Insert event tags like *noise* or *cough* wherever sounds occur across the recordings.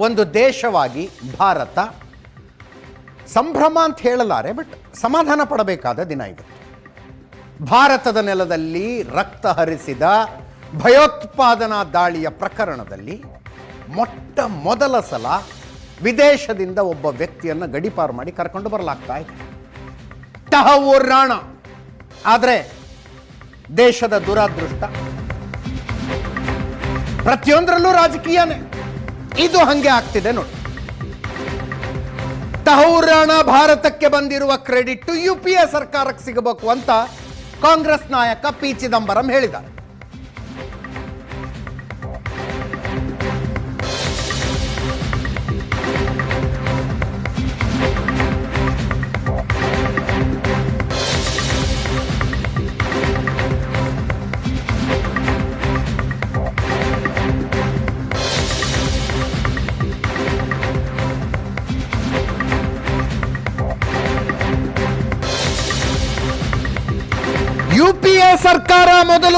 ಒಂದು ದೇಶವಾಗಿ ಭಾರತ. ಸಂಭ್ರಮ ಅಂತ ಹೇಳಲಾರೆ, ಬಟ್ ಸಮಾಧಾನ ಪಡಬೇಕಾದ ದಿನ ಇವತ್ತು ಭಾರತದ ನೆಲದಲ್ಲಿ ರಕ್ತ ಹರಿಸಿದ ಭಯೋತ್ಪಾದನಾ ದಾಳಿಯ ಪ್ರಕರಣದಲ್ಲಿ ಮೊಟ್ಟ ಮೊದಲ ಸಲ ವಿದೇಶದಿಂದ ಒಬ್ಬ ವ್ಯಕ್ತಿಯನ್ನು ಗಡಿಪಾರು ಮಾಡಿ ಕರ್ಕೊಂಡು ಬರಲಾಗ್ತಾ ಇದೆ. ತಹವೂರ್ ರಾಣ. ಆದರೆ ದೇಶದ ದುರಾದೃಷ್ಟ. ಪ್ರತಿಯೊಂದರಲ್ಲೂ ರಾಜಕೀಯನೇ. ಇದು ಹಂಗೆ ಆಗ್ತಿದೆ ನೋಡಿ. ತಹೌರಾಣ ಭಾರತಕ್ಕೆ ಬಂದಿರುವ ಕ್ರೆಡಿಟ್ ಯು ಪಿ ಎ ಸರ್ಕಾರಕ್ಕೆ ಸಿಗಬೇಕು ಅಂತ ಕಾಂಗ್ರೆಸ್ ನಾಯಕ ಪಿ ಚಿದಂಬರಂ ಹೇಳಿದ್ದಾರೆ.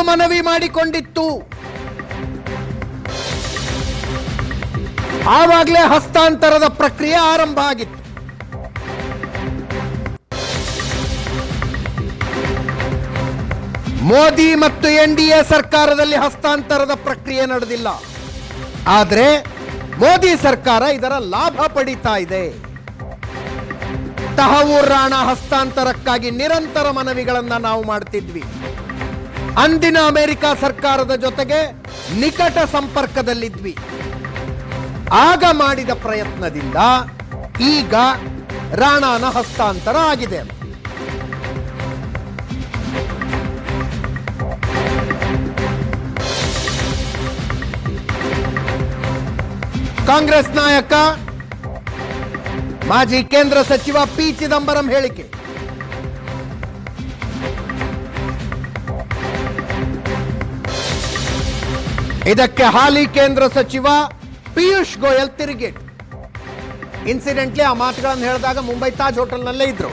ಮನವಿ ಮಾಡಿಕೊಂಡಿತ್ತು. ಆವಾಗಲೇ ಹಸ್ತಾಂತರದ ಪ್ರಕ್ರಿಯೆ ಆರಂಭ ಆಗಿತ್ತು. ಮೋದಿ ಮತ್ತು ಎನ್ ಡಿ ಎ ಸರ್ಕಾರದಲ್ಲಿ ಹಸ್ತಾಂತರದ ಪ್ರಕ್ರಿಯೆ ನಡೆದಿಲ್ಲ. ಆದರೆ ಮೋದಿ ಸರ್ಕಾರ ಇದರ ಲಾಭ ಪಡಿತಾ ಇದೆ. ತಹವೂರ್ ರಾಣ ಹಸ್ತಾಂತರಕ್ಕಾಗಿ ನಿರಂತರ ಮನವಿಗಳನ್ನು ನಾವು ಮಾಡ್ತಿದ್ವಿ. ಅಂದಿನ ಅಮೆರಿಕ ಸರ್ಕಾರದ ಜೊತೆಗೆ ನಿಕಟ ಸಂಪರ್ಕದಲ್ಲಿದ್ವಿ. ಆಗ ಮಾಡಿದ ಪ್ರಯತ್ನದಿಂದ ಈಗ ರಾಣಾನ ಹಸ್ತಾಂತರ ಆಗಿದೆ. ಕಾಂಗ್ರೆಸ್ ನಾಯಕ, ಮಾಜಿ ಕೇಂದ್ರ ಸಚಿವ ಪಿ ಚಿದಂಬರಂ ಹೇಳಿಕೆ. ಇದಕ್ಕೆ ಹಾಲಿ ಕೇಂದ್ರ ಸಚಿವ ಪಿಯೂಷ್ ಗೋಯಲ್ ತಿರುಗೇಟ್. ಇನ್ಸಿಡೆಂಟ್ಲಿ ಆ ಮಾತುಗಳನ್ನು ಹೇಳಿದಾಗ ಮುಂಬೈ ತಾಜ್ ಹೋಟೆಲ್ನಲ್ಲೇ ಇದ್ರು.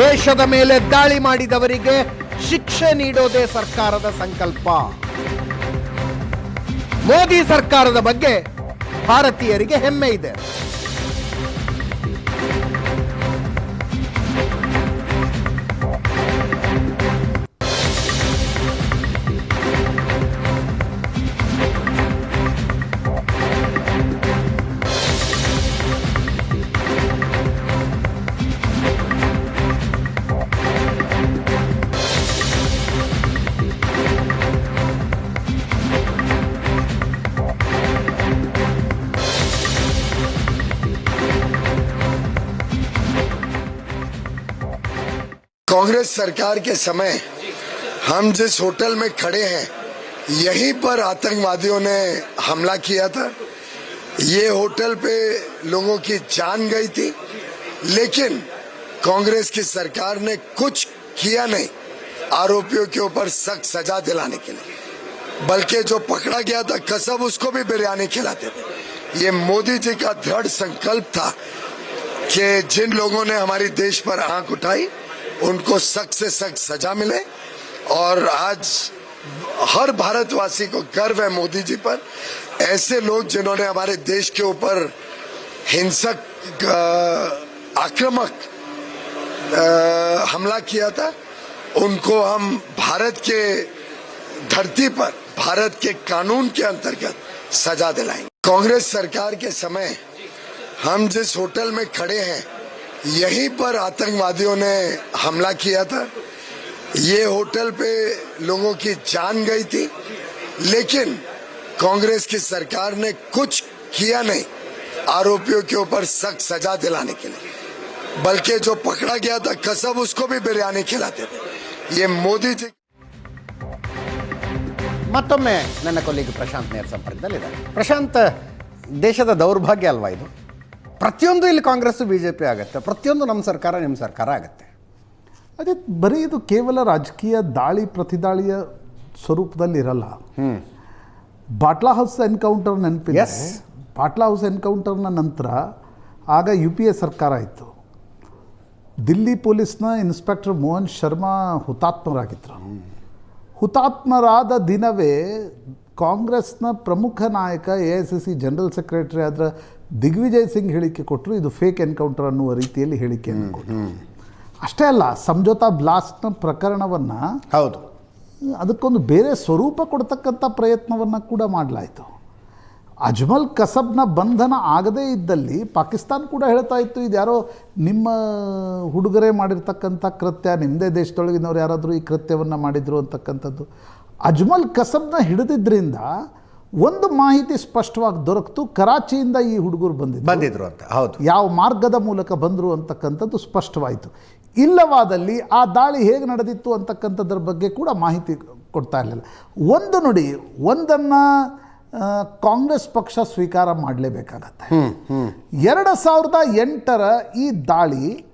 ದೇಶದ ಮೇಲೆ ದಾಳಿ ಮಾಡಿದವರಿಗೆ ಶಿಕ್ಷೆ ನೀಡೋದೇ ಸರ್ಕಾರದ ಸಂಕಲ್ಪ. ಮೋದಿ ಸರ್ಕಾರದ ಬಗ್ಗೆ ಭಾರತೀಯರಿಗೆ ಹೆಮ್ಮೆ ಇದೆ. कांग्रेस सरकार के समय हम जिस होटल में खड़े हैं, यहीं पर आतंकवादियों ने हमला किया था। ये होटल पे लोगों की जान गई थी, लेकिन कांग्रेस की सरकार ने कुछ किया नहीं, आरोपियों के ऊपर सख्त सजा दिलाने के लिए। बल्कि जो पकड़ा गया था, कसब, उसको भी बिरयानी खिलाते थे। ये मोदी जी का दृढ़ संकल्प था कि जिन लोगों ने हमारी देश पर आँख उठाई उनको सख्त से सख्त सजा मिले। और आज हर भारतवासी को गर्व है मोदी जी पर। ऐसे लोग जिन्होंने हमारे देश के ऊपर हिंसक आक्रामक हमला किया था, उनको हम भारत के धरती पर, भारत के कानून के अंतर्गत सजा दिलाएँगे। कांग्रेस सरकार के समय हम जिस होटल में खड़े हैं यहीं पर आतंकवादियों ने हमला किया था ये होटल पे लोगों की जान गई थी लेकिन कांग्रेस की सरकार ने कुछ किया नहीं आरोपियों के ऊपर सख्त सजा दिलाने के लिए बल्कि जो पकड़ा गया था कसब उसको भी बिरयानी खिलाते थे ये मोदी जी ಮತ್ತೊಮ್ಮೆ ನನ್ನ ಕೊಲ್ಲಿಗೆ ಪ್ರಶಾಂತ್ ನೇರ ಸಂಪರ್ಕದಲ್ಲಿದ್ದಾರೆ ಪ್ರಶಾಂತ್ ದೇಶದ ದೌರ್ಭಾಗ್ಯ ಅಲ್ವಾ ಇದು ಪ್ರತಿಯೊಂದು ಇಲ್ಲಿ ಕಾಂಗ್ರೆಸ್ ಬಿ ಜೆ ಪಿ ಆಗುತ್ತೆ. ಪ್ರತಿಯೊಂದು ನಮ್ಮ ಸರ್ಕಾರ ನಿಮ್ಮ ಸರ್ಕಾರ ಆಗುತ್ತೆ. ಅದೇ ಬರೀ ಇದು ಕೇವಲ ರಾಜಕೀಯ ದಾಳಿ ಪ್ರತಿದಾಳಿಯ ಸ್ವರೂಪದಲ್ಲಿ ಇರಲ್ಲ. ಬಾಟ್ಲಾ ಹೌಸ್ ಎನ್ಕೌಂಟರ್ ನೆನಪಿದೆ ಎಸ್ ಬಾಟ್ಲಾ ಹೌಸ್ ಎನ್ಕೌಂಟರ್ನ ನಂತರ ಆಗ ಯು ಪಿ ಎ ಸರ್ಕಾರ ಇತ್ತು. ದಿಲ್ಲಿ ಪೊಲೀಸ್ನ ಇನ್ಸ್ಪೆಕ್ಟರ್ ಮೋಹನ್ ಶರ್ಮಾ ಹುತಾತ್ಮರಾಗಿದ್ದರು ಹುತಾತ್ಮರಾದ ದಿನವೇ ಕಾಂಗ್ರೆಸ್ನ ಪ್ರಮುಖ ನಾಯಕ A S C C general secretary ಆದ ದಿಗ್ವಿಜಯ್ ಸಿಂಗ್ ಹೇಳಿಕೆ ಕೊಟ್ಟರು. ಇದು ಫೇಕ್ ಎನ್ಕೌಂಟರ್ ಅನ್ನುವ ರೀತಿಯಲ್ಲಿ ಹೇಳಿಕೆಯನ್ನು ಕೊಟ್ಟರು. ಅಷ್ಟೇ ಅಲ್ಲ ಸಂಜೋತಾ ಬ್ಲಾಸ್ಟ್ನ ಪ್ರಕರಣವನ್ನು ಹೌದು. ಅದಕ್ಕೊಂದು ಬೇರೆ ಸ್ವರೂಪ ಕೊಡ್ತಕ್ಕಂಥ ಪ್ರಯತ್ನವನ್ನು ಕೂಡ ಮಾಡಲಾಯಿತು. ಅಜ್ಮಲ್ ಕಸಬ್ನ ಬಂಧನ ಆಗದೇ ಇದ್ದಲ್ಲಿ ಪಾಕಿಸ್ತಾನ ಕೂಡ ಹೇಳ್ತಾ ಇತ್ತು ಇದು ಯಾರೋ ನಿಮ್ಮ ಹುಡುಗರೇ ಮಾಡಿರ್ತಕ್ಕಂಥ ಕೃತ್ಯ ನಿಮ್ಮದೇ ದೇಶದೊಳಗಿನವ್ರು ಯಾರಾದರೂ ಈ ಕೃತ್ಯವನ್ನು ಮಾಡಿದ್ರು ಅಂತಕ್ಕಂಥದ್ದು. ಅಜ್ಮಲ್ ಕಸಬ್ನ ಹಿಡಿದಿದ್ದರಿಂದ ಒಂದು ಮಾಹಿತಿ ಸ್ಪಷ್ಟವಾಗಿ ದೊರಕಿತು. ಕರಾಚಿಯಿಂದ ಈ ಹುಡುಗರು ಬಂದಿದ್ದು ಬಂದಿದ್ರು ಅಂತ. ಹೌದು. ಯಾವ ಮಾರ್ಗದ ಮೂಲಕ ಬಂದರು ಅಂತಕ್ಕಂಥದ್ದು ಸ್ಪಷ್ಟವಾಯಿತು. ಇಲ್ಲವಾದಲ್ಲಿ ಆ ದಾಳಿ ಹೇಗೆ ನಡೆದಿತ್ತು ಅಂತಕ್ಕಂಥದ್ರ ಬಗ್ಗೆ ಕೂಡ ಮಾಹಿತಿ ಕೊಡ್ತಾ ಇರಲಿಲ್ಲ. ಒಂದು ನುಡಿ ಒಂದನ್ನು ಕಾಂಗ್ರೆಸ್ ಪಕ್ಷ ಸ್ವೀಕಾರ ಮಾಡಲೇಬೇಕಾಗತ್ತೆ. ಎರಡು ಸಾವಿರದ ಎಂಟರ ಈ ದಾಳಿ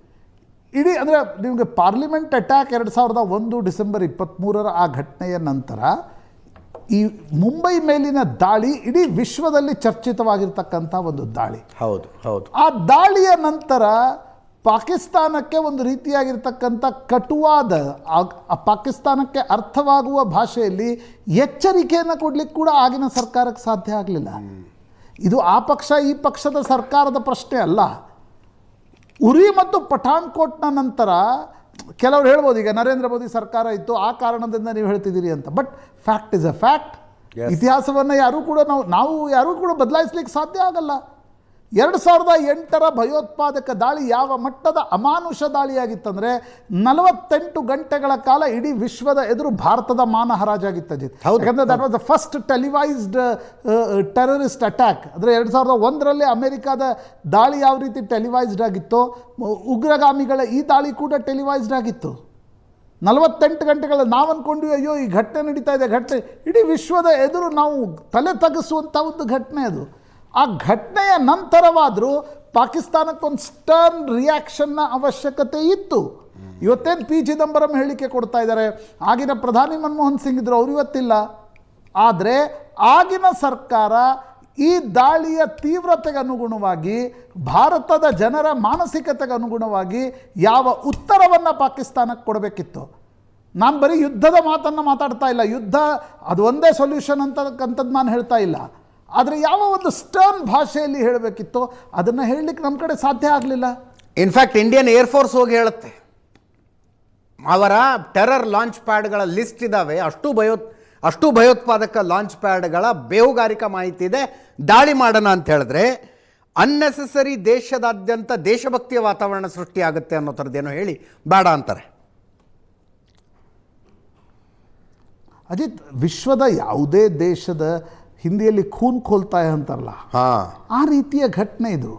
ಇಡೀ ಅಂದರೆ ನಿಮಗೆ ಪಾರ್ಲಿಮೆಂಟ್ ಅಟ್ಯಾಕ್ ಎರಡು ಸಾವಿರದ ಒಂದು ಡಿಸೆಂಬರ್ ಇಪ್ಪತ್ತ್ಮೂರರ ಆ ಘಟನೆಯ ನಂತರ ಈ ಮುಂಬೈ ಮೇಲಿನ ದಾಳಿ ಇಡೀ ವಿಶ್ವದಲ್ಲಿ ಚರ್ಚಿತವಾಗಿರ್ತಕ್ಕಂಥ ಒಂದು ದಾಳಿ. ಹೌದು ಹೌದು. ಆ ದಾಳಿಯ ನಂತರ ಪಾಕಿಸ್ತಾನಕ್ಕೆ ಒಂದು ರೀತಿಯಾಗಿರ್ತಕ್ಕಂಥ ಕಟುವಾದ ಪಾಕಿಸ್ತಾನಕ್ಕೆ ಅರ್ಥವಾಗುವ ಭಾಷೆಯಲ್ಲಿ ಎಚ್ಚರಿಕೆಯನ್ನು ಕೊಡಲಿಕ್ಕೆ ಕೂಡ ಆಗಿನ ಸರ್ಕಾರಕ್ಕೆ ಸಾಧ್ಯ ಆಗಲಿಲ್ಲ. ಇದು ಆ ಪಕ್ಷ ಈ ಪಕ್ಷದ ಸರ್ಕಾರದ ಪ್ರಶ್ನೆ ಅಲ್ಲ. ಉರಿ ಮತ್ತು ಪಠಾಣ್ಕೋಟ್ನ ನಂತರ ಕೆಲವರು ಹೇಳ್ಬೋದು ಈಗ ನರೇಂದ್ರ ಮೋದಿ ಸರ್ಕಾರ ಇತ್ತು ಆ ಕಾರಣದಿಂದ ನೀವು ಹೇಳ್ತಿದ್ದೀರಿ ಅಂತ. But fact is a fact. ಇತಿಹಾಸವನ್ನು ಯಾರೂ ಕೂಡ ನಾವು ನಾವು ಯಾರೂ ಕೂಡ ಬದಲಾಯಿಸ್ಲಿಕ್ಕೆ ಸಾಧ್ಯ ಆಗಲ್ಲ. ಎರಡು ಸಾವಿರದ ಎಂಟರ ಭಯೋತ್ಪಾದಕ ದಾಳಿ ಯಾವ ಮಟ್ಟದ ಅಮಾನುಷ ದಾಳಿಯಾಗಿತ್ತಂದರೆ ನಲವತ್ತೆಂಟು ಗಂಟೆಗಳ ಕಾಲ ಇಡೀ ವಿಶ್ವದ ಎದುರು ಭಾರತದ ಮಾನ ಹರಾಜಾಗಿತ್ತು ಅಜಿತ್. ಯಾಕಂದರೆ that was the first televised terrorist attack ಅಂದರೆ ಎರಡು ಸಾವಿರದ ಒಂದರಲ್ಲಿ ಅಮೆರಿಕಾದ ದಾಳಿ ಯಾವ ರೀತಿ ಟೆಲಿವೈಸ್ಡ್ ಆಗಿತ್ತು ಉಗ್ರಗಾಮಿಗಳ ಈ ದಾಳಿ ಕೂಡ ಟೆಲಿವೈಸ್ಡ್ ಆಗಿತ್ತು. ನಲವತ್ತೆಂಟು ಗಂಟೆಗಳ ನಾವು ಅಂದ್ಕೊಂಡ್ವಿ ಅಯ್ಯೋ ಈ ಘಟನೆ ನಡೀತಾ ಇದೆ ಘಟನೆ. ಇಡೀ ವಿಶ್ವದ ಎದುರು ನಾವು ತಲೆ ತಗ್ಗಿಸುವಂಥ ಒಂದು ಘಟನೆ ಅದು. ಆ ಘಟನೆಯ ನಂತರವಾದರೂ ಪಾಕಿಸ್ತಾನಕ್ಕೊಂದು ಸ್ಟರ್ನ್ ರಿಯಾಕ್ಷನ್ನ ಅವಶ್ಯಕತೆ ಇತ್ತು. ಇವತ್ತೇನು ಪಿ. ಚಿದಂಬರಂ ಹೇಳಿಕೆ ಕೊಡ್ತಾ ಇದ್ದಾರೆ? ಆಗಿನ ಪ್ರಧಾನಿ ಮನಮೋಹನ್ ಸಿಂಗ್ ಇದ್ರು, ಅವರು ಇವತ್ತಿಲ್ಲ. ಆದರೆ ಆಗಿನ ಸರ್ಕಾರ ಈ ದಾಳಿಯ ತೀವ್ರತೆಗೆ ಅನುಗುಣವಾಗಿ, ಭಾರತದ ಜನರ ಮಾನಸಿಕತೆಗೆ ಅನುಗುಣವಾಗಿ ಯಾವ ಉತ್ತರವನ್ನು ಪಾಕಿಸ್ತಾನಕ್ಕೆ ಕೊಡಬೇಕಿತ್ತು. ನಾನು ಬರೀ ಯುದ್ಧದ ಮಾತನ್ನು ಮಾತಾಡ್ತಾ ಇಲ್ಲ. ಯುದ್ಧ ಅದು ಒಂದೇ ಸೊಲ್ಯೂಷನ್ ಅಂತಕ್ಕಂಥದ್ದು ನಾನು ಹೇಳ್ತಾ ಇಲ್ಲ. ಆದರೆ ಯಾವ ಒಂದು ಸ್ಟರ್ನ್ ಭಾಷೆಯಲ್ಲಿ ಹೇಳಬೇಕಿತ್ತು ಅದನ್ನು ಹೇಳಲಿಕ್ಕೆ ನಮ್ಮ ಕಡೆ ಸಾಧ್ಯ ಆಗಲಿಲ್ಲ. ಇನ್ಫ್ಯಾಕ್ಟ್ ಇಂಡಿಯನ್ ಏರ್ಫೋರ್ಸ್ ಹೋಗಿ ಹೇಳುತ್ತೆ. ಅವರ ಟೆರರ್ ಲಾಂಚ್ ಪ್ಯಾಡ್ಗಳ ಲಿಸ್ಟ್ ಇದ್ದಾವೆ ಅಷ್ಟು ಭಯೋ ಅಷ್ಟು ಭಯೋತ್ಪಾದಕ ಲಾಂಚ್ ಪ್ಯಾಡ್ಗಳ ಬೇಹುಗಾರಿಕಾ ಮಾಹಿತಿ ಇದೆ. ದಾಳಿ ಮಾಡೋಣ ಅಂತ ಹೇಳಿದ್ರೆ ಅನ್ನೆಸೆಸರಿ ದೇಶದಾದ್ಯಂತ ದೇಶಭಕ್ತಿಯ ವಾತಾವರಣ ಸೃಷ್ಟಿಯಾಗುತ್ತೆ ಅನ್ನೋ ಥರದ್ದೇನೋ ಹೇಳಿ ಬೇಡ ಅಂತಾರೆ. ಅಜಿತ್ ವಿಶ್ವದ ಯಾವುದೇ ದೇಶದ ಹಿಂದಿಯಲ್ಲಿ ಖೂನ್ ಖೋಲ್ತಾಯ ಅಂತಾರಲ್ಲ? ಆ ರೀತಿಯ ಘಟನೆ ಇದು.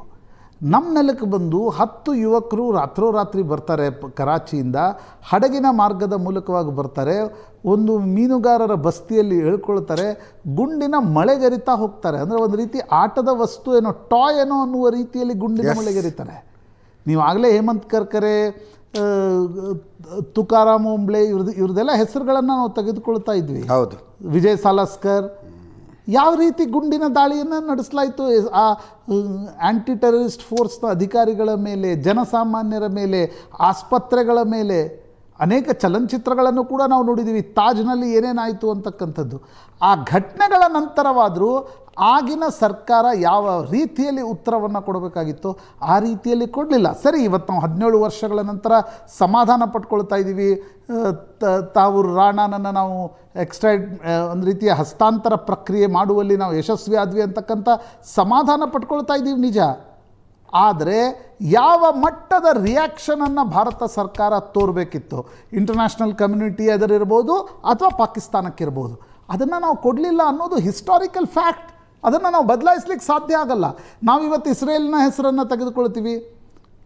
ನಮ್ಮ ನೆಲಕ್ಕೆ ಬಂದು ಹತ್ತು ಯುವಕರು ರಾತ್ರೋರಾತ್ರಿ ಬರ್ತಾರೆ ಕರಾಚಿಯಿಂದ ಹಡಗಿನ ಮಾರ್ಗದ ಮೂಲಕವಾಗಿ ಬರ್ತಾರೆ ಒಂದು ಮೀನುಗಾರರ ಬಸ್ತಿಯಲ್ಲಿ ಹೇಳ್ಕೊಳ್ತಾರೆ ಗುಂಡಿನ ಮಳೆಗರಿತಾ ಹೋಗ್ತಾರೆ. ಅಂದರೆ ಒಂದು ರೀತಿ ಆಟದ ವಸ್ತು ಏನೋ ಟಾಯ್ ಏನೋ ಅನ್ನುವ ರೀತಿಯಲ್ಲಿ ಗುಂಡಿನ Yes. ಮಳೆಗರಿತಾರೆ. ನೀವು ಆಗಲೇ ಹೇಮಂತ್ ಕರ್ಕರೆ ತುಕಾರಾಮ್ ಓಂಬ್ಳೆ ಇವ್ರದ್ದು ಇವ್ರದ್ದೆಲ್ಲ ಹೆಸರುಗಳನ್ನು ನಾವು ತೆಗೆದುಕೊಳ್ತಾ ಇದ್ವಿ. ಹೌದು. ವಿಜಯ್ ಸಾಲಸ್ಕರ್ ಯಾವ ರೀತಿ ಗುಂಡಿನ ದಾಳಿಯನ್ನು ನಡೆಸಲಾಯಿತು? ಆ ಆ್ಯಂಟಿ ಟೆರರಿಸ್ಟ್ ಫೋರ್ಸ್ನ ಅಧಿಕಾರಿಗಳ ಮೇಲೆ, ಜನಸಾಮಾನ್ಯರ ಮೇಲೆ, ಆಸ್ಪತ್ರೆಗಳ ಮೇಲೆ ಅನೇಕ ಚಲನಚಿತ್ರಗಳನ್ನು ಕೂಡ ನಾವು ನೋಡಿದ್ದೀವಿ. ತಾಜ್ನಲ್ಲಿ ಏನೇನಾಯಿತು ಅಂತಕ್ಕಂಥದ್ದು. ಆ ಘಟನೆಗಳ ನಂತರವಾದರೂ ಆಗಿನ ಸರ್ಕಾರ ಯಾವ ರೀತಿಯಲ್ಲಿ ಉತ್ತರವನ್ನು ಕೊಡಬೇಕಾಗಿತ್ತು ಆ ರೀತಿಯಲ್ಲಿ ಕೊಡಲಿಲ್ಲ. ಸರಿ, ಇವತ್ತು ನಾವು ಹದಿನೇಳು ವರ್ಷಗಳ ನಂತರ ಸಮಾಧಾನ ಪಟ್ಕೊಳ್ತಾ ಇದ್ದೀವಿ. ತಾವು ರಾಣಾನನ್ನು ನಾವು ಎಕ್ಸ್ಟ್ರೈಡ್ ಒಂದು ರೀತಿಯ ಹಸ್ತಾಂತರ ಪ್ರಕ್ರಿಯೆ ಮಾಡುವಲ್ಲಿ ನಾವು ಯಶಸ್ವಿ ಆದ್ವಿ ಅಂತಕ್ಕಂಥ ಸಮಾಧಾನ ಪಟ್ಕೊಳ್ತಾ ಇದ್ದೀವಿ ನಿಜ. ಆದರೆ ಯಾವ ಮಟ್ಟದ ರಿಯಾಕ್ಷನನ್ನು ಭಾರತ ಸರ್ಕಾರ ತೋರಬೇಕಿತ್ತು? ಇಂಟರ್ನ್ಯಾಷನಲ್ ಕಮ್ಯುನಿಟಿ ಅದರಿರ್ಬೋದು ಅಥವಾ ಪಾಕಿಸ್ತಾನಕ್ಕಿರ್ಬೋದು? ಅದನ್ನು ನಾವು ಕೊಡಲಿಲ್ಲ ಅನ್ನೋದು ಹಿಸ್ಟಾರಿಕಲ್ ಫ್ಯಾಕ್ಟ್ ಅದನ್ನು ನಾವು ಬದಲಾಯಿಸ್ಲಿಕ್ಕೆ ಸಾಧ್ಯ ಆಗಲ್ಲ. ನಾವಿವತ್ತು ಇಸ್ರೇಲ್ನ ಹೆಸರನ್ನು ತೆಗೆದುಕೊಳ್ತೀವಿ.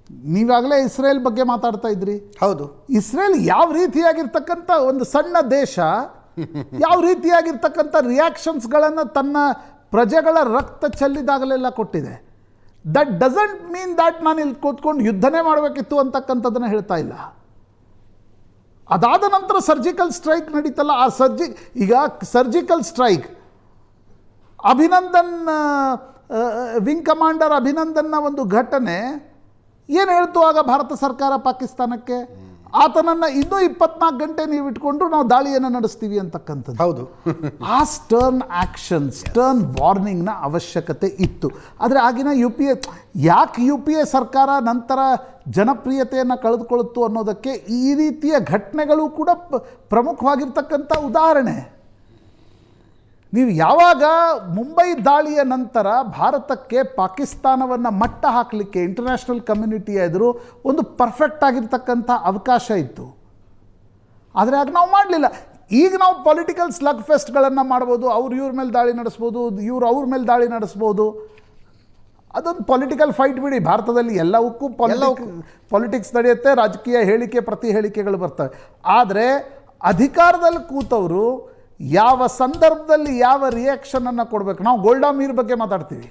ನೀವಾಗಲೇ ಇಸ್ರೇಲ್ ಬಗ್ಗೆ ಮಾತಾಡ್ತಾ ಇದ್ರಿ. ಹೌದು. ಇಸ್ರೇಲ್ ಯಾವ ರೀತಿಯಾಗಿರ್ತಕ್ಕಂಥ ಒಂದು ಸಣ್ಣ ದೇಶ ಯಾವ ರೀತಿಯಾಗಿರ್ತಕ್ಕಂಥ ರಿಯಾಕ್ಷನ್ಸ್ಗಳನ್ನು ತನ್ನ ಪ್ರಜೆಗಳ ರಕ್ತ ಚೆಲ್ಲಿದಾಗಲೆಲ್ಲ ಕೊಟ್ಟಿದೆ. ದಟ್ ಡಸಂಟ್ ಮೀನ್ ದಟ್ ನಾನು ಇಲ್ಲಿ ಕೂತ್ಕೊಂಡು ಯುದ್ಧನೇ ಮಾಡಬೇಕಿತ್ತು ಅಂತಕ್ಕಂಥದ್ದನ್ನು ಹೇಳ್ತಾ ಇಲ್ಲ. ಅದಾದ ನಂತರ ಸರ್ಜಿಕಲ್ ಸ್ಟ್ರೈಕ್ ನಡೀತಲ್ಲ, ಆ ಸರ್ಜಿ ಈಗ surgical strike Abhinandan wing commander ಅಭಿನಂದನ್ನ ಒಂದು ಘಟನೆ, ಏನು ಹೇಳ್ತು ಆಗ ಭಾರತ ಸರ್ಕಾರ ಪಾಕಿಸ್ತಾನಕ್ಕೆ? ಆತನನ್ನು ಇನ್ನೂ ಇಪ್ಪತ್ನಾಲ್ಕು ಗಂಟೆ ನೀವು ಇಟ್ಕೊಂಡ್ರು ನಾವು ದಾಳಿಯನ್ನು ನಡೆಸ್ತೀವಿ ಅಂತಕ್ಕಂಥದ್ದು. ಹೌದು. ಆ ಸ್ಟರ್ನ್ ಆ್ಯಕ್ಷನ್ ಸ್ಟರ್ನ್ ವಾರ್ನಿಂಗ್ನ ಅವಶ್ಯಕತೆ ಇತ್ತು. ಆದರೆ ಆಗಿನ ಯು ಪಿ ಎ ಯಾಕೆ ಯು ಪಿ ಎ ಸರ್ಕಾರ ನಂತರ ಜನಪ್ರಿಯತೆಯನ್ನು ಕಳೆದುಕೊಳ್ಳುತ್ತು ಅನ್ನೋದಕ್ಕೆ ಈ ರೀತಿಯ ಘಟನೆಗಳು ಕೂಡ ಪ್ರಮುಖವಾಗಿರ್ತಕ್ಕಂಥ ಉದಾಹರಣೆ. ನೀವು ಯಾವಾಗ ಮುಂಬೈ ದಾಳಿಯ ನಂತರ ಭಾರತಕ್ಕೆ ಪಾಕಿಸ್ತಾನವನ್ನು ಮಟ್ಟ ಹಾಕಲಿಕ್ಕೆ ಇಂಟರ್ನ್ಯಾಷನಲ್ ಕಮ್ಯುನಿಟಿಯ ಎದುರು ಒಂದು ಪರ್ಫೆಕ್ಟ್ ಆಗಿರ್ತಕ್ಕಂಥ ಅವಕಾಶ ಇತ್ತು. ಆದರೆ ಆಗ ನಾವು ಮಾಡಲಿಲ್ಲ. ಈಗ ನಾವು ಪೊಲಿಟಿಕಲ್ ಸ್ಲಗ್ ಫೆಸ್ಟ್ಗಳನ್ನು ಮಾಡ್ಬೋದು ಅವ್ರು ಇವ್ರ ಮೇಲೆ ದಾಳಿ ನಡೆಸ್ಬೋದು ಇವ್ರು ಅವ್ರ ಮೇಲೆ ದಾಳಿ ನಡೆಸ್ಬೋದು. ಅದೊಂದು ಪೊಲಿಟಿಕಲ್ ಫೈಟ್ ಬಿಡಿ. ಭಾರತದಲ್ಲಿ ಎಲ್ಲವಕ್ಕೂ ಪೊಲಿಟಿಕ್ ಪೊಲಿಟಿಕ್ಸ್ ನಡೆಯುತ್ತೆ ರಾಜಕೀಯ ಹೇಳಿಕೆ ಪ್ರತಿ ಹೇಳಿಕೆಗಳು ಬರ್ತವೆ. ಆದರೆ ಅಧಿಕಾರದಲ್ಲಿ ಕೂತವರು ಯಾವ ಸಂದರ್ಭದಲ್ಲಿ ಯಾವ ರಿಯಾಕ್ಷನನ್ನು ಕೊಡಬೇಕು? ನಾವು ಗೋಲ್ಡಾ ಮೀರ್ ಬಗ್ಗೆ ಮಾತಾಡ್ತೀವಿ.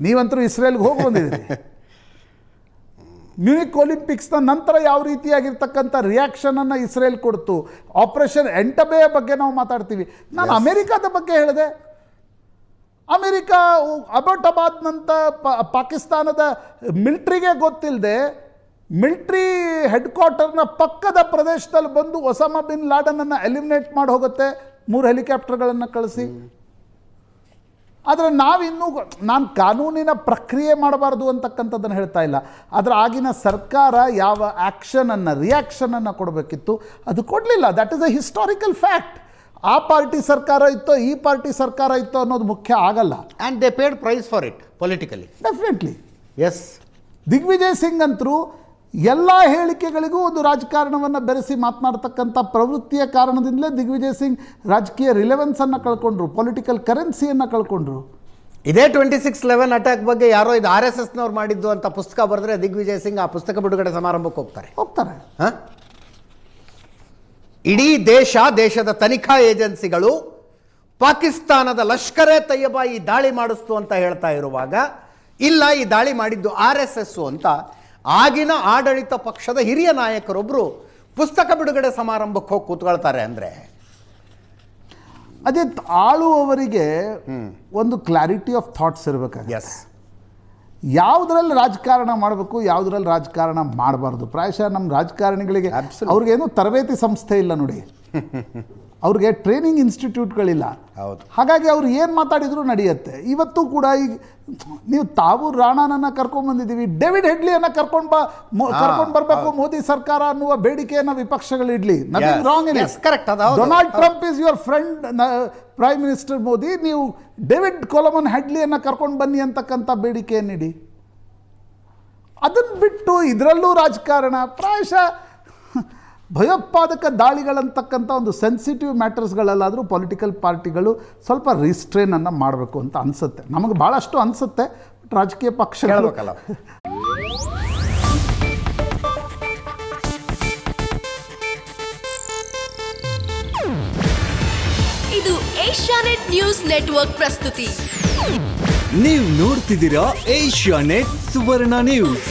ನೀವಂತರೂ ಇಸ್ರೇಲ್ಗೆ ಹೋಗಿ ಬಂದಿದ್ದೀರಿ. *laughs* ಮ್ಯೂನಿಕ್ ಒಲಿಂಪಿಕ್ಸ್ನ ನಂತರ ಯಾವ ರೀತಿಯಾಗಿರ್ತಕ್ಕಂಥ ರಿಯಾಕ್ಷನನ್ನು ಇಸ್ರೇಲ್ ಕೊಡ್ತು? ಆಪರೇಷನ್ ಎಂಟಬೆಯ ಬಗ್ಗೆ ನಾವು ಮಾತಾಡ್ತೀವಿ. ನಾನು ಅಮೆರಿಕದ ಬಗ್ಗೆ ಹೇಳಿದೆ. ಅಮೆರಿಕ ಅಬೋಟಬಾದ್ನಂಥ ಪಾಕಿಸ್ತಾನದ ಮಿಲ್ಟ್ರಿಗೆ ಗೊತ್ತಿಲ್ಲದೆ ಮಿಲ್ಟ್ರಿ ಹೆಡ್ ಕ್ವಾರ್ಟರ್ನ ಪಕ್ಕದ ಪ್ರದೇಶದಲ್ಲಿ ಬಂದು ಒಸಾಮಾ ಬಿನ್ ಲಾಡನನ್ನು ಎಲಿಮಿನೇಟ್ ಮಾಡಿ ಹೋಗುತ್ತೆ. ಮೂರು ಹೆಲಿಕಾಪ್ಟರ್ಗಳನ್ನು ಕಳಿಸಿ. ಆದರೆ ನಾವಿನ್ನೂ ನಾನು ಕಾನೂನಿನ ಪ್ರಕ್ರಿಯೆ ಮಾಡಬಾರ್ದು ಅಂತಕ್ಕಂಥದ್ದನ್ನು ಹೇಳ್ತಾ ಇಲ್ಲ. ಆದರೆ ಆಗಿನ ಸರ್ಕಾರ ಯಾವ ಆ್ಯಕ್ಷನನ್ನು ರಿಯಾಕ್ಷನನ್ನು ಕೊಡಬೇಕಿತ್ತು ಅದು ಕೊಡಲಿಲ್ಲ. That is a historical fact ಆ ಪಾರ್ಟಿ ಸರ್ಕಾರ ಇತ್ತೋ ಈ ಪಾರ್ಟಿ ಸರ್ಕಾರ ಇತ್ತೋ ಅನ್ನೋದು ಮುಖ್ಯ ಆಗಲ್ಲ. And they paid price for it politically definitely yes Digvijay Singh ಅಂತರೂ ಎಲ್ಲ ಹೇಳಿಕೆಗಳಿಗೂ ಒಂದು ರಾಜಕಾರಣವನ್ನು ಬೆರೆಸಿ ಮಾತನಾಡ್ತಕ್ಕಂಥ ಪ್ರವೃತ್ತಿಯ ಕಾರಣದಿಂದಲೇ ದಿಗ್ವಿಜಯ್ ಸಿಂಗ್ ರಾಜಕೀಯ ರಿಲೆವೆನ್ಸನ್ನು ಕಳ್ಕೊಂಡ್ರು ಪೊಲಿಟಿಕಲ್ ಕರೆನ್ಸಿಯನ್ನು ಕಳ್ಕೊಂಡ್ರು. ಇದೇ ಟ್ವೆಂಟಿ ಸಿಕ್ಸ್ ಲೆವೆನ್ ಅಟ್ಯಾಕ್ ಬಗ್ಗೆ ಯಾರೋ ಇದು ಆರ್ ಎಸ್ ಎಸ್ನವ್ರು ಮಾಡಿದ್ದು ಅಂತ ಪುಸ್ತಕ ಬರೆದ್ರೆ ದಿಗ್ವಿಜಯ್ ಸಿಂಗ್ ಆ ಪುಸ್ತಕ ಬಿಡುಗಡೆ ಸಮಾರಂಭಕ್ಕೆ ಹೋಗ್ತಾರೆ. ಹೋಗ್ತಾರೆ. ಹಾಂ? ಇಡೀ ದೇಶ ದೇಶದ ತನಿಖಾ ಏಜೆನ್ಸಿಗಳು ಪಾಕಿಸ್ತಾನದ ಲಷ್ಕರೇ ತಯ್ಯಬಾ ಈ ದಾಳಿ ಮಾಡಿಸ್ತು ಅಂತ ಹೇಳ್ತಾ ಇರುವಾಗ ಇಲ್ಲ ಈ ದಾಳಿ ಮಾಡಿದ್ದು ಆರ್ ಎಸ್ ಎಸ್ ಅಂತ ಆಗಿನ ಆಡಳಿತ ಪಕ್ಷದ ಹಿರಿಯ ನಾಯಕರೊಬ್ಬರು ಪುಸ್ತಕ ಬಿಡುಗಡೆ ಸಮಾರಂಭಕ್ಕೆ ಹೋಗಿ ಕೂತ್ಕೊಳ್ತಾರೆ ಅಂದರೆ. ಅದೇ ಆಳುವವರಿಗೆ ಒಂದು ಕ್ಲಾರಿಟಿ ಆಫ್ ಥಾಟ್ಸ್ ಎಸ್ ಯಾವುದರಲ್ಲಿ ರಾಜಕಾರಣ ಮಾಡಬೇಕು ಯಾವುದರಲ್ಲಿ ರಾಜಕಾರಣ ಮಾಡಬಾರ್ದು. ಪ್ರಾಯಶಃ ನಮ್ಮ ರಾಜಕಾರಣಿಗಳಿಗೆ. ಅವ್ರಿಗೇನು ತರಬೇತಿ ಸಂಸ್ಥೆ ಇಲ್ಲ ನೋಡಿ. *laughs* ಅವ್ರಿಗೆ ಟ್ರೈನಿಂಗ್ ಇನ್ಸ್ಟಿಟ್ಯೂಟ್ಗಳಿಲ್ಲ ಹೌದು. ಹಾಗಾಗಿ ಅವ್ರು ಏನು ಮಾತಾಡಿದ್ರು ನಡೆಯುತ್ತೆ. ಇವತ್ತು ಕೂಡ ಈಗ ನೀವು ತಾವು ರಾಣಾನನ್ನ ಕರ್ಕೊಂಡು ಬಂದಿದ್ದೀವಿ. ಡೇವಿಡ್ ಹೆಡ್ಲಿಯನ್ನ ಕರ್ಕೊಂಡು ಬಾ ಕರ್ಕೊಂಡು ಬರಬೇಕು ಮೋದಿ ಸರ್ಕಾರ ಅನ್ನುವ ಬೇಡಿಕೆಯನ್ನ ವಿಪಕ್ಷಗಳು idli. Nothing wrong in correct. Donald Trump is your friend prime minister Modi. ನೀವು ಡೇವಿಡ್ ಕೊಲಮನ್ ಹೆಡ್ಲಿಯನ್ನು ಕರ್ಕೊಂಡು ಬನ್ನಿ ಅಂತಕ್ಕಂಥ ಬೇಡಿಕೆಯನ್ನಿಡಿ ಅದನ್ನು ಬಿಟ್ಟು ಇದರಲ್ಲೂ ರಾಜಕಾರಣ. ಪ್ರಾಯಶಃ ಭಯೋತ್ಪಾದಕ ದಾಳಿಗಳಂತಕ್ಕಂಥ ಒಂದು ಸೆನ್ಸಿಟಿವ್ ಮ್ಯಾಟರ್ಸ್ಗಳಲ್ಲಾದರೂ ಪೊಲಿಟಿಕಲ್ ಪಾರ್ಟಿಗಳು ಸ್ವಲ್ಪ ರಿಸ್ಟ್ರೇನನ್ನು ಮಾಡಬೇಕು ಅಂತ ಅನಿಸುತ್ತೆ. ನಮಗೆ ಭಾಳಷ್ಟು ಅನಿಸುತ್ತೆ ಬಟ್ ರಾಜಕೀಯ ಪಕ್ಷಗಳು ಹೇಳಬೇಕಲ್ಲ ಇದು ಏಷ್ಯಾನೆಟ್ ನ್ಯೂಸ್ ನೆಟ್ವರ್ಕ್ ಪ್ರಸ್ತುತಿ. ನೀವು ನೋಡ್ತಿದ್ದೀರಾ ಏಷ್ಯಾ ನೆಟ್ ಸುವರ್ಣ ನ್ಯೂಸ್.